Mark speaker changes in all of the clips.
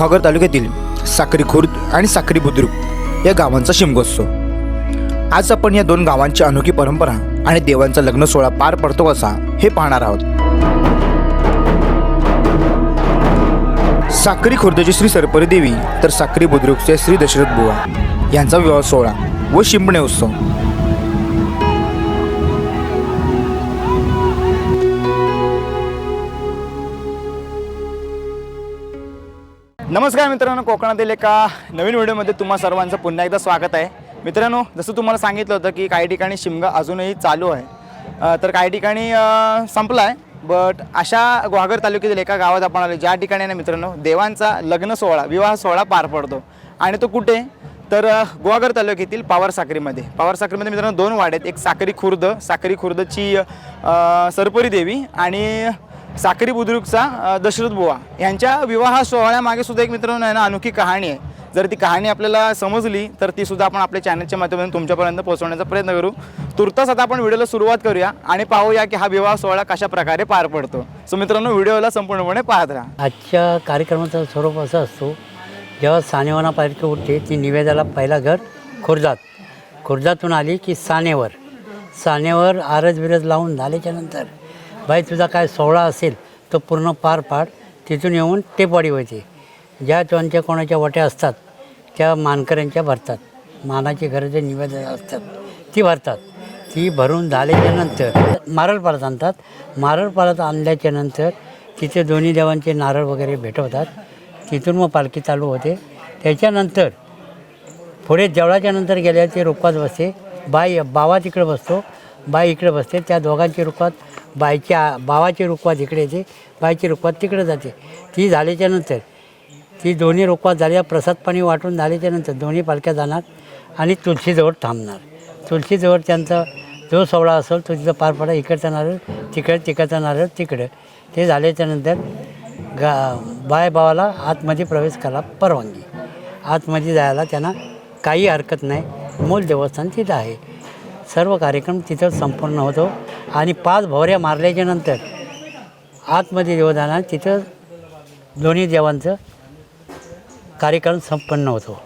Speaker 1: गुहागर तालुक्यातील साक्री खुर्द आणि साक्री बुद्रुक या गावांचा शिमगोत्सव. आज आपण या दोन गावांची अनोखी परंपरा आणि देवांचा लग्न सोहळा पार पडतो असा हे पाहणार आहोत. साक्री खुर्दची श्री सरपरी देवी तर साक्री बुद्रुकचे श्री दशरथ बुवा यांचा विवाह सोहळा व शिंपणे उत्सव. नमस्कार मित्रांनो कोकणातील एका नवीन व्हिडिओमध्ये तुम्हा सर्वांचं पुन्हा एकदा स्वागत आहे. मित्रांनो जसं तुम्हाला सांगितलं होतं की काही ठिकाणी शिमगा अजूनही चालू आहे. तर काही ठिकाणी संपला आहे बट अशा गुहागर तालुक्यातील एका गावात आपण आलो ज्या ठिकाणी ना मित्रांनो देवांचा लग्न सोहळा विवाह सोहळा पार पडतो. आणि तो कुठे? तर अ, गुहागर तालुक्यातील पावर साखरीमध्ये. पावर साखरीमध्ये मित्रांनो दोन वाड्यात आहेत एक साखरी खुर्द साखरी खुर्दची सरपरी देवी आणि साखरी बुद्रुकचा दशरथ बुवा. यांच्या विवाह सोहळ्यामागे सुद्धा एक मित्रांनो आहे ना अनोखी कहाणी आहे. जर ती कहाणी आपल्याला समजली तर ती सुद्धा आपण आपल्या चॅनलच्या माध्यमातून तुमच्यापर्यंत पोहोचवण्याचा प्रयत्न करू. तुर्तास आता आपण व्हिडिओला सुरुवात करूया आणि पाहूया की हा विवाह सोहळा कशा प्रकारे पार पडतो. सो मित्रांनो व्हिडिओला संपूर्णपणे पाहत राहा.
Speaker 2: आजच्या कार्यक्रमाचं स्वरूप असं असतो जेव्हा सानेवाना पालखी उठते ती निवेदाला पहिला घर खुर्दात. खुर्जातून आली की सानेवर. सानेवर आरज बिरज लावून झाल्याच्यानंतर भाई बाई तुझा काय सोहळा असेल तो पूर्ण पार पाड. तिथून येऊन टेपवाडी होते ज्या त्यांच्या कोणाच्या वट्या असतात त्या मानकऱ्यांच्या भरतात. मानाची घरं जे निवेदन असतात. ती भरतात. ती भरून झाल्याच्यानंतर मारळ पालत आणतात. मारळ पालत आणल्याच्या नंतर तिथे दोन्ही देवांचे नारळ वगैरे भेटवतात. तिथून मग पालखी चालू होते. त्याच्यानंतर पुढे जेवळाच्या नंतर गेल्या ते रुखवात बसते. बाई बावा तिकडे बसतो. बाई इकडे बसते. त्या दोघांची रुखवात बायच्या भावाची रुखवात इकडे येते बाईची रुखवात तिकडे जाते. ती झाल्याच्यानंतर ती दोन्ही रुखवात झाल्या प्रसाद पाणी वाटून झाल्याच्यानंतर दोन्ही पालख्या जाणार आणि तुळशीजवळ थांबणार. तुळशीजवळ त्यांचा जो सोहळा असेल तो तिथं पार पडा इकडचा नारळ तिकडे तिकडचा नारळ तिकडं. ते झाल्याच्यानंतर गा बाय भावाला आतमध्ये प्रवेश करायला परवानगी. आतमध्ये जायला त्यांना काही हरकत नाही. मूल देवस्थान तिथं आहे. सर्व कार्यक्रम तिथं संपूर्ण होतो. आणि पाच भवऱ्या मारल्याच्या नंतर आतमध्ये देवदाना तिथं दोन्ही देवांचं कार्यक्रम संपन्न होतो.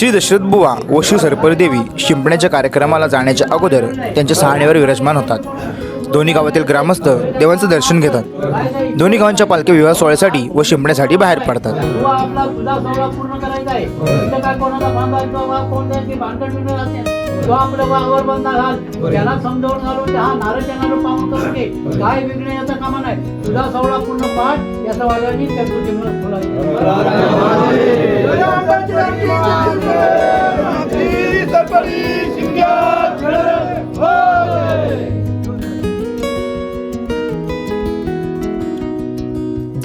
Speaker 1: श्री दशरथ बुवा व श्री सरपरी शिंपण्याच्या कार्यक्रमाला जाण्याच्या अगोदर त्यांच्या सहाणीवर विराजमान होतात. दोन्ही गावातील ग्रामस्थ देवांचं दर्शन घेतात. दोन्ही गावांच्या पालखी विवाह सोहळ्यासाठी व शिंपण्यासाठी बाहेर पडतात.
Speaker 3: तो काय आपलं वावर घाल त्याला समजावून घालून हा पाहून काय याचा कामा नाही तुझा सवळा पूर्ण पाठ याचा वाल्याने त्या तुझी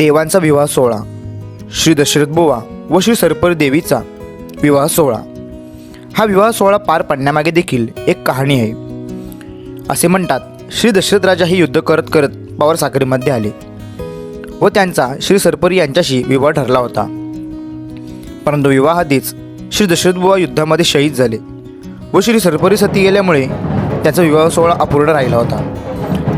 Speaker 1: देवांचा विवाह सोहळा. श्री दशरथ बुवा व श्री सरपरी देवीचा विवाह सोहळा. हा विवाह सोहळा पार पाडण्यामागे देखील एक कहाणी आहे. असे म्हणतात श्री दशरथ राजा हे युद्ध करत करत पावर साखरीमध्ये आले व त्यांचा श्री सरपरी यांच्याशी विवाह ठरला होता. परंतु विवाहाआधीच श्री दशरथ बुवा युद्धामध्ये शहीद झाले व श्री सरपरी सती गेल्यामुळे त्याचा विवाह सोहळा अपूर्ण राहिला होता.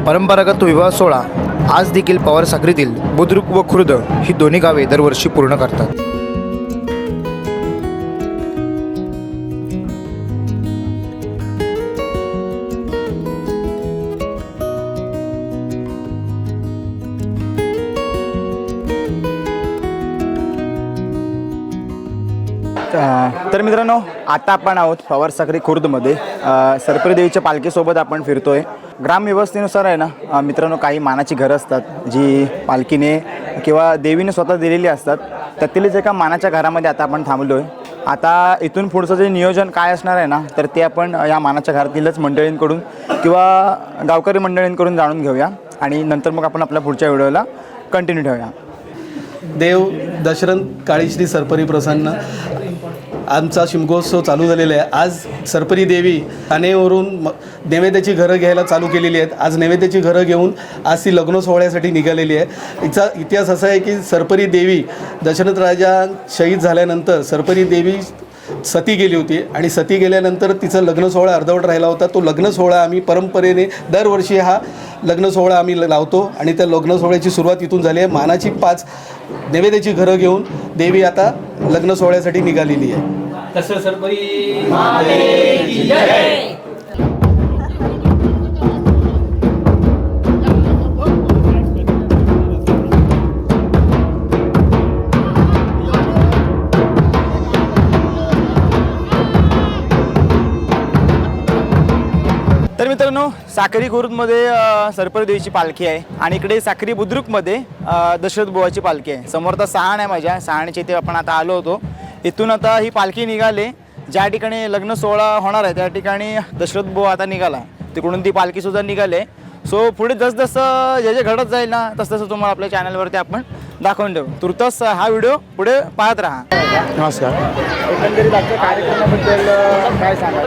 Speaker 1: परंपरागत तो विवाह सोहळा आज देखील पवार साखरीतील बुद्रुक व खुर्द ही दोन्ही गावे दरवर्षी पूर्ण करतात. तर मित्रांनो आता आपण आहोत पवार साखरी खुर्दमध्ये. सरपरी देवीच्या पालखीसोबत आपण फिरतोय. ग्रामव्यवस्थेनुसार आहे ना मित्रांनो काही मानाची घरं असतात जी पालखीने किंवा देवीने स्वतः दिलेली असतात. त्यातीलच एका मानाच्या घरामध्ये आता आपण थांबलो आहे आता इथून पुढचं जे नियोजन काय असणार आहे ना तर ते आपण या मानाच्या घरातीलच मंडळींकडून किंवा गावकरी मंडळींकडून जाणून घेऊया आणि नंतर मग आपण आपल्या पुढच्या व्हिडिओला कंटिन्यू ठेवूया.
Speaker 4: देव दशरथ काळीश्री सरपरी प्रसन्न. आमचा शिमगोत्सव चालू झालेला आहे. आज सरपरी देवी ठाणेवरून म नैवेद्याची घरं घ्यायला चालू केलेली आहेत. आज नैवेद्याची घरं घेऊन आज ती लग्न सोहळ्यासाठी निघालेली आहे. हिचा इतिहास असा आहे की सरपरी देवी दशरथ राजा शहीद झाल्यानंतर सरपरी देवी सती गेली होती आणि सती गेल्यानंतर तिचं लग्न सोहळा अर्धवट राहिला होता. तो लग्न सोहळा आम्ही परंपरेने दरवर्षी हा लग्न सोहळा आम्ही ल- लावतो आणि त्या लग्न सोहळ्याची सुरुवात इथून झाली आहे. मानाची पाच नैवेद्याची घरं घेऊन देवी आता लग्न सोहळ्यासाठी निघालेली आहे.
Speaker 3: तसं सरपरी
Speaker 1: तर मित्रांनो साखरी खुर्दमध्ये सरपरी देवीची पालखी आहे आणि इकडे साखरी बुद्रुकमध्ये दशरथ बुवाची पालखी आहे. समोर तर सहाण आहे माझ्या. सहाणच्या इथे आपण आता आलो होतो. इथून आता ही पालखी निघाली. ज्या ठिकाणी लग्न सोहळा होणार आहे त्या ठिकाणी दशरथ बुवा आता निघाला. तिकडून ती पालखीसुद्धा निघाले. सो पुढे जसजसं जे जे घडत जाईल ना तसं तसं तुम्हाला आपल्या चॅनलवरती आपण दाखवून देऊ. तुर्तच हा व्हिडिओ पुढे पाहत राहा.
Speaker 5: नमस्कार.
Speaker 1: एकंदरीत आजच्या कार्यक्रमाबद्दल काय सांगा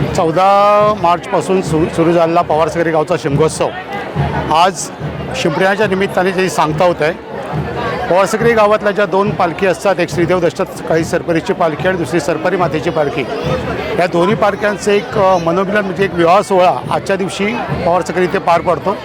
Speaker 5: चौदा मार्चपासून सु सुरू झालेला पवारसगरी गावचा शिमगोत्सव. आज शिंपण्याच्या निमित्ताने जे सांगता होत आहे पवारसगरी गावातल्या ज्या दोन पालखी असतात एक श्रीदेव दशरथ काही सरपरीची पालखी आणि दुसरी सरपरी मातेची पालखी या दोन्ही पालख्यांचं एक मनोमिलन म्हणजे एक विवाह सोहळा आजच्या दिवशी पवारसगरी इथे पार पडतो.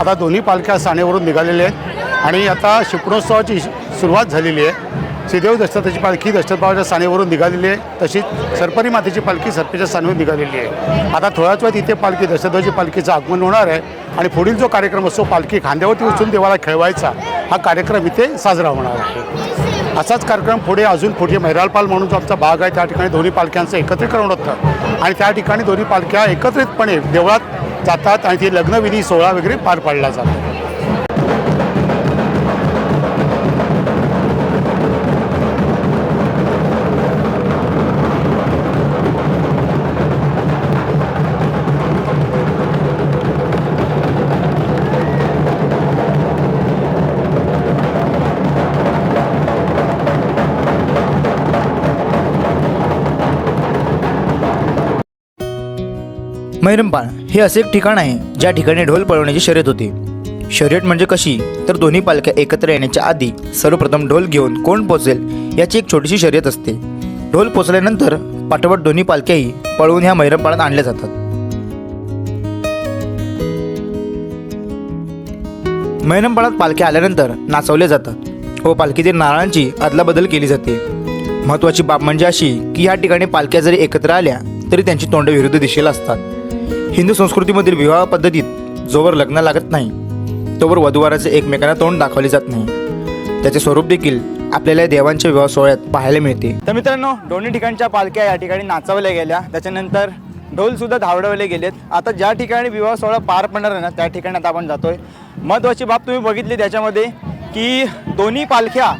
Speaker 5: आता दोन्ही पालख्या साणेवरून निघालेल्या आहेत आणि आता शिपणोत्सवाची सुरुवात झालेली आहे. श्रीदेव दशरथाची पालखी दशरथबाबाच्या सानेवरून निघालेली आहे. तशीच सरपरी मातेची पालखी सरपेच्या सानेवरून निघालेली आहे. आता थोड्याच वेळात इथे पालखी दशरथाची पालखीचं आगमन होणार आहे. आणि पुढील जो कार्यक्रम असतो पालखी खांद्यावरती उचलून देवाला खेळवायचा हा कार्यक्रम इथे साजरा होणार आहे. असाच कार्यक्रम पुढे अजून पुढे मैरालपाल म्हणून जो आमचा भाग आहे त्या ठिकाणी दोन्ही पालख्यांचं एकत्रीकरण होतं आणि त्या ठिकाणी दोन्ही पालख्या एकत्रितपणे देवळात जातात आणि ती लग्नविधी सोहळा वगैरे पार पाडला जातो.
Speaker 1: मैरमपाळ हे असे एक ठिकाण आहे ज्या ठिकाणी ढोल पळवण्याची शर्यत होती. शर्यत म्हणजे कशी? तर दोन्ही पालख्या एकत्र येण्याच्या आधी सर्वप्रथम ढोल घेऊन कोण पोचेल याची एक छोटीशी शर्यत असते. ढोल पोचल्यानंतर पाठोपाठ दोन्ही पालख्याही पळवून ह्या मैरमपाळात आणल्या जातात. मैरमपाळात पालख्या आल्यानंतर नाचवल्या जातात व पालखीतील नारळांची अदलाबदल केली जाते. महत्त्वाची बाब म्हणजे अशी की या ठिकाणी पालख्या जरी एकत्र आल्या तरी त्यांची तोंड विरुद्ध दिशेला असतात. हिंदू संस्कृतीमधील विवाह पद्धतीत जोवर लग्न लागत नाही तोवर वधूवराचे एकमेकांना तोंड दाखवले जात नाही. त्याचे स्वरूप देखील आपल्याला या देवांच्या विवाह सोहळ्यात पाहायला मिळते. तर मित्रांनो दोन्ही ठिकाणच्या पालख्या या ठिकाणी नाचवल्या गेल्या. त्याच्यानंतर ढोल सुद्धा धावडवले गेलेत. आता ज्या ठिकाणी विवाह सोहळा पार पडणार आहे ना त्या ठिकाणी आता आपण जातोय. महत्त्वाची बाब तुम्ही बघितली त्याच्यामध्ये की दोन्ही पालख्या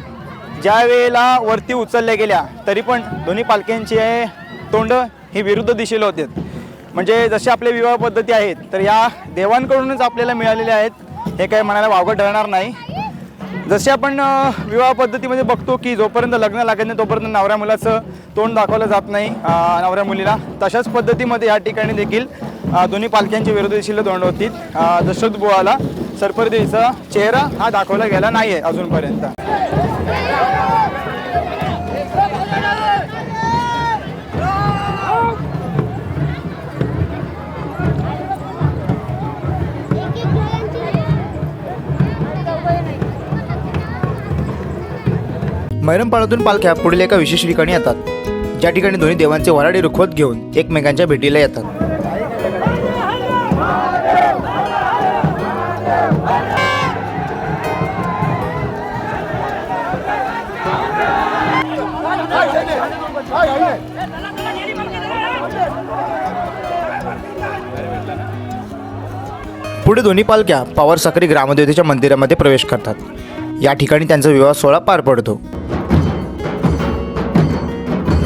Speaker 1: ज्या वेळेला वरती उचलल्या गेल्या तरी पण दोन्ही पालख्यांचे तोंड ही विरुद्ध दिशेला होते. म्हणजे जसे आपले विवाह पद्धती आहेत तर या देवांकडूनच आपल्याला मिळालेल्या आहेत. हे काही म्हणायला वावगं ठरणार नाही. जसे आपण विवाह पद्धतीमध्ये बघतो की जोपर्यंत लग्न लागत नाही तोपर्यंत नवऱ्या मुलाचं तोंड दाखवलं जात नाही नवऱ्या मुलीला. तशाच पद्धतीमध्ये या ठिकाणी देखील दोन्ही पालख्यांचे विरुद्ध दिशेला तोंड होती दशरथ बुवाला सरपरदेवीचा चेहरा हा दाखवला गेला नाही आहे अजूनपर्यंत. मैरमपाळातून पालख्या पुढील एका विशेष ठिकाणी येतात. ज्या ठिकाणी दोन्ही देवांचे वराडे रुखवत घेऊन एकमेकांच्या भेटीला येतात. पुढे दोन्ही पालख्या पावर साखरी ग्रामदेवतेच्या मंदिरामध्ये प्रवेश करतात. या ठिकाणी त्यांचा विवाह सोहळा पार पडतो.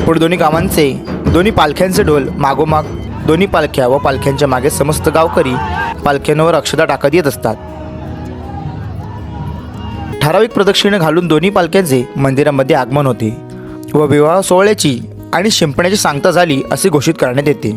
Speaker 1: पुढे दोन्ही गावांचे दोन्ही पालख्यांचे ढोल मागोमाग दोन्ही पालख्या व पालख्यांच्या मागे समस्त गावकरी पालख्यांवर अक्षता टाकत येत असतात. ठराविक प्रदक्षिणे घालून दोन्ही पालख्यांचे मंदिरामध्ये आगमन होते
Speaker 3: व विवाह सोहळ्याची आणि शिंपण्याची सांगता झाली असे घोषित करण्यात येते.